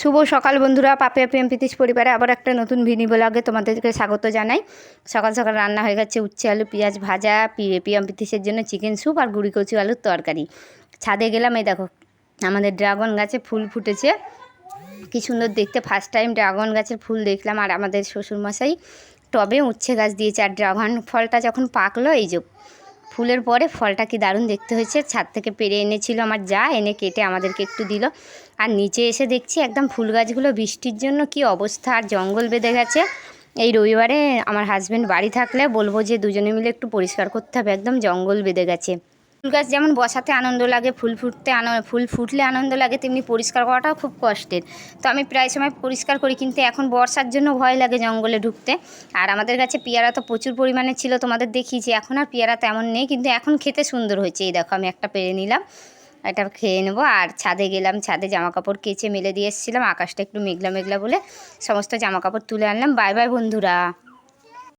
শুভ সকাল বন্ধুরা পাপিয়া পিএম পিতিশ পরিবারে আবার একটা নতুন ভিনি ব্লগে তোমাদেরকে স্বাগত জানাই। সকাল সকাল রান্না হয়ে গেছে উচ্ছে আলু, পেঁয়াজ ভাজা পিএম পিতিশের জন্য চিকেন স্যুপ আর গুড়ি কচু আলুর তরকারি। ছাদে গেলাম, এই দেখো, আমাদের ড্রাগন গাছে ফুল ফুটেছে। কি সুন্দর দেখতে ফার্স্ট টাইম ড্রাগন গাছের ফুল দেখলাম আর আমাদের শ্বশুরমশাই টবে উচ্ছে গাছ দিয়েছে আর ড্রাগন ফলটা যখন পাকলো, এই যে ফুলের পরে ফলটা কি দারুণ দেখতে হয়েছে? ছাদ থেকে পেরে এনেছিল আমার যা, এনে কেটে আমাদেরকে একটু দিল। আর নিচে এসে দেখছি একদম ফুল গাছগুলো বৃষ্টির জন্য কি অবস্থা, আর জঙ্গল বেঁধে গেছে। এই রবিবারে আমার হাজব্যান্ড বাড়ি থাকলে বলব যে দুজনে মিলে একটু পরিষ্কার করতে হবে, একদম জঙ্গল বেঁধে গেছে। ফুল গাছ যেমন বসাতে আনন্দ লাগে, ফুল ফুটতে আনন্দ ফুল ফুটলে আনন্দ লাগে, তেমনি পরিষ্কার করাটাও খুব কষ্টের। তো আমি প্রায় সময় পরিষ্কার করি, কিন্তু এখন বর্ষার জন্য ভয় লাগে জঙ্গলে ঢুকতে। আর আমাদের কাছে পেয়ারা তো প্রচুর পরিমাণে ছিল, তোমাদের দেখিয়েছি এখন আর পেয়ারা তেমন নেই, কিন্তু এখন খেতে সুন্দর হয়েছে। এই দেখো, আমি একটা পেরে নিলাম, এটা খেয়ে নেব। আর ছাদে গেলাম, ছাদে জামা কাপড় কেচে মেলে দিয়ে এসেছিলাম, আকাশটা একটু মেঘলা মেঘলা বলে সমস্ত জামা কাপড় তুলে আনলাম। বাই বাই বন্ধুরা।